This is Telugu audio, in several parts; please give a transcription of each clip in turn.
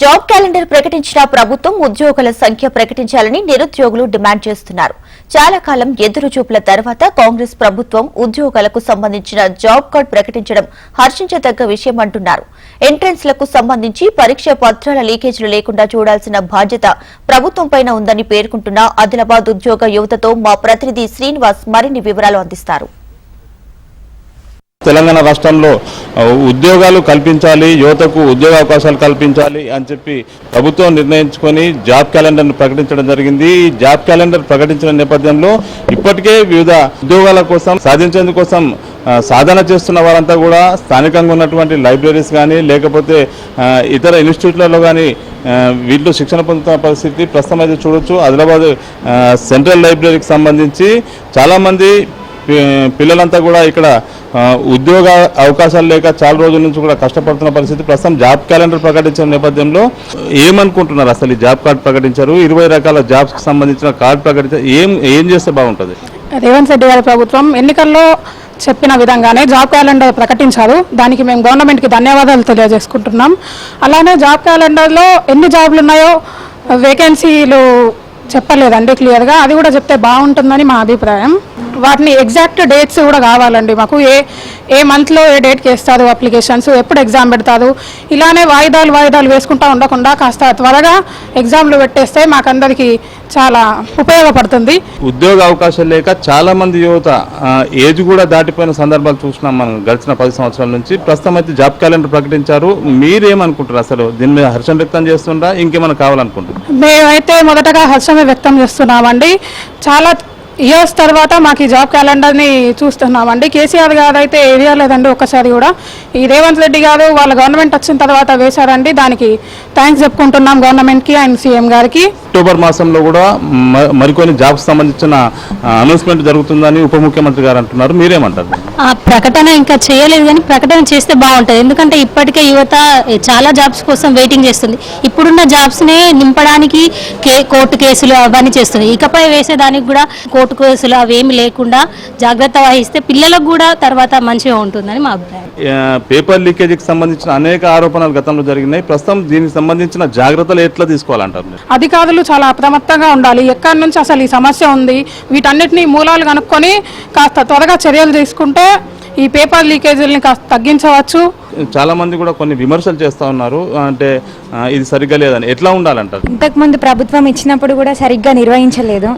జాబ్ క్యాలెండర్ ప్రకటించిన ప్రభుత్వం ఉద్యోగుల సంఖ్య ప్రకటించాలని నిరుద్యోగులు డిమాండ్ చేస్తున్నారు. చాలా కాలం ఎదురు చూపుల తర్వాత కాంగ్రెస్ ప్రభుత్వం ఉద్యోగాలకు సంబంధించిన జాబ్ కార్డ్ ప్రకటించడం హర్షించదగ్గ విషయం అంటున్నారు. ఎంట్రెన్స్లకు సంబంధించి పరీక్ష పత్రాల లీకేజీలు లేకుండా చూడాల్సిన బాధ్యత ప్రభుత్వంపైన ఉందని పేర్కొంటున్న ఆదిలాబాద్ ఉద్యోగ యువతతో మా ప్రతినిధి శ్రీనివాస్ మరిన్ని వివరాలు అందిస్తారు. తెలంగాణ రాష్ట్రంలో ఉద్యోగాలు కల్పించాలి యువతకు ఉద్యోగ అవకాశాలు కల్పించాలి అని చెప్పి ప్రభుత్వం నిర్ణయించుకొని జాబ్ క్యాలెండర్ను ప్రకటించడం జరిగింది. ఈ జాబ్ క్యాలెండర్ ప్రకటించిన నేపథ్యంలో ఇప్పటికే వివిధ ఉద్యోగాల కోసం సాధించేందుకోసం సాధన చేస్తున్న వారంతా కూడా స్థానికంగా ఉన్నటువంటి లైబ్రరీస్ కానీ లేకపోతే ఇతర ఇన్స్టిట్యూట్లలో కానీ వీళ్ళు శిక్షణ పొందుతున్న పరిస్థితి ప్రస్తుతం అయితే చూడొచ్చు. ఆదిలాబాద్ సెంట్రల్ లైబ్రరీకి సంబంధించి చాలామంది పిల్లలంతా కూడా ఇక్కడ ఉద్యోగ అవకాశాలు లేక చాలా రోజుల నుంచి కూడా కష్టపడుతున్న పరిస్థితి. ప్రస్తుతం జాబ్ క్యాలెండర్ ప్రకటించిన నేపథ్యంలో ఏమనుకుంటున్నారు అసలు ఈ జాబ్ కార్డ్ ప్రకటించారు? ఇరవై రకాల జాబ్స్కి సంబంధించిన కార్డ్ ప్రకటించారు ఏం ఏం చేస్తే బాగుంటుంది? రేవంత్ రెడ్డి గారి ప్రభుత్వం ఎన్నికల్లో చెప్పిన విధంగానే జాబ్ క్యాలెండర్ ప్రకటించారు. దానికి మేము గవర్నమెంట్కి ధన్యవాదాలు తెలియజేసుకుంటున్నాం. అలానే జాబ్ క్యాలెండర్లో ఎన్ని జాబ్లు ఉన్నాయో వేకెన్సీలు చెప్పలేదండి క్లియర్గా. అది కూడా చెప్తే బాగుంటుందని మా అభిప్రాయం. వాటిని ఎగ్జాక్ట్ డేట్స్ కూడా కావాలండి. మాకు ఏ ఏ మంత్లో ఏ డేట్కి వేస్తారు అప్లికేషన్స్ ఎప్పుడు ఎగ్జామ్ పెడతారు? ఇలానే వాయిదాలు వాయిదాలు వేసుకుంటా ఉండకుండా కాస్త త్వరగా ఎగ్జామ్లు పెట్టేస్తే మాకందరికీ చాలా ఉపయోగపడుతుంది. ఉద్యోగ అవకాశాలు లేక చాలా మంది యువత ఏజ్ కూడా దాటిపోయిన సందర్భాలు చూసినాం మనం గడిచిన పది సంవత్సరాల నుంచి. ప్రస్తుతం అయితే జాబ్ క్యాలెండర్ ప్రకటించారు. మీరేమనుకుంటారు అసలు దీని మీద హర్షం వ్యక్తం చేస్తుండ్రా ఇంకేమైనా కావాలనుకుంటున్నారు? మేమైతే మొదటగా హర్షమే వ్యక్తం చేస్తున్నామండి. చాలా ఇయర్స్ తర్వాత మాకు ఈ జాబ్ క్యాలెండర్ని చూస్తున్నామండి. కేసీఆర్ గారు అయితే లేదండి ఒక్కసారి కూడా. ఈ రేవంత్ రెడ్డి గారు వాళ్ళ గవర్నమెంట్ వచ్చిన తర్వాత వేశారండి. దానికి థ్యాంక్స్ చెప్పుకుంటున్నాం గవర్నమెంట్కి అండ్ సీఎం గారికి. అక్టోబర్ మాసంలో కూడా మరికొన్ని జాబ్స్ సంబంధించిన అనౌన్స్మెంట్ జరుగుతుందని ఉప ముఖ్యమంత్రి గారు అంటున్నారు. మీరేమంటారు? ఆ ప్రకటన ఇంకా చేయలేదు కానీ ప్రకటన చేస్తే బాగుంటుంది. ఎందుకంటే ఇప్పటికే యువత చాలా జాబ్స్ కోసం వెయిటింగ్ చేస్తుంది. ఇప్పుడున్న జాబ్స్నే నింపడానికి కే కోర్టు కేసులు అవన్నీ చేస్తుంది. ఇకపై వేసేదానికి కూడా కోర్టు కేసులు అవేమి లేకుండా జాగ్రత్త వహిస్తే పిల్లలకు కూడా తర్వాత మంచిగా ఉంటుందని మా అభిప్రాయం. పేపర్ లీకేజీకి సంబంధించిన అనేక ఆరోపణలు గతంలో జరిగినాయి. ప్రస్తుతం దీనికి సంబంధించిన జాగ్రత్తలు ఎట్లా తీసుకోవాలంటారు? అధికారులు చాలా అప్రమత్తంగా ఉండాలి. ఎక్కడి నుంచి అసలు ఈ సమస్య ఉంది? వీటన్నిటిని మూలాలు కనుక్కొని కాస్త త్వరగా చర్యలు తీసుకుంటే ఈ పేపర్ లీకేజీలని కాస్త తగ్గించవచ్చు. చాలా మంది కూడా కొన్ని విమర్శలు చేస్తూ ఉన్నారు. అంటే ఇది సరిగ్గా లేదని. ఎట్లా ఉండాలంటారు? ఇంతకుముందు ప్రభుత్వం ఇచ్చినప్పుడు కూడా సరిగ్గా నిర్వహించలేదు.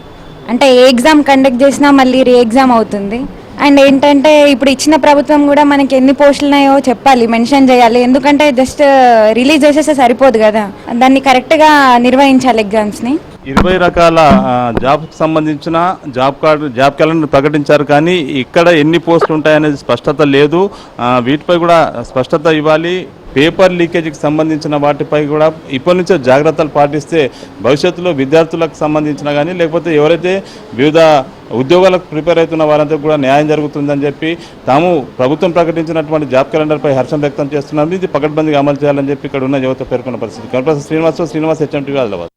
అంటే ఏ ఎగ్జామ్ కండక్ట్ చేసినా మళ్ళీ రీ ఎగ్జామ్ అవుతుంది. అండ్ ఏంటంటే ఇప్పుడు ఇచ్చిన ప్రభుత్వం కూడా మనకి ఎన్ని పోస్టులు ఉన్నాయో చెప్పాలి మెన్షన్ చేయాలి. ఎందుకంటే జస్ట్ రిలీజ్ చేసేస్తే సరిపోదు కదా. దాన్ని కరెక్ట్గా నిర్వహించాలి ఎగ్జామ్స్ని. ఇరవై రకాల జాబ్కి సంబంధించిన జాబ్ కార్డు జాబ్ క్యాలెండర్ ప్రకటించారు కానీ ఇక్కడ ఎన్ని పోస్టులు ఉంటాయనేది స్పష్టత లేదు. వీటిపై కూడా స్పష్టత ఇవ్వాలి. పేపర్ లీకేజీకి సంబంధించిన వాటిపై కూడా ఇప్పటి నుంచే జాగ్రత్తలు పాటిస్తే భవిష్యత్తులో విద్యార్థులకు సంబంధించిన కానీ లేకపోతే ఎవరైతే వివిధ ఉద్యోగాలకు ప్రిపేర్ అవుతున్న వారంతా కూడా న్యాయం జరుగుతుందని చెప్పి తాము ప్రభుత్వం ప్రకటించినటువంటి జాబ్ క్యాలెండర్పై హర్షం వ్యక్తం చేస్తున్నాం. ఇది పకడ్బందీగా అమలు చేయాలని చెప్పి ఇక్కడ ఉన్న యువత పేర్కొన్న పరిస్థితి. కనపడ శ్రీనివాసరావు శ్రీనివాస్ హెచ్ఎంటీవీ ఆదిలాబాద్.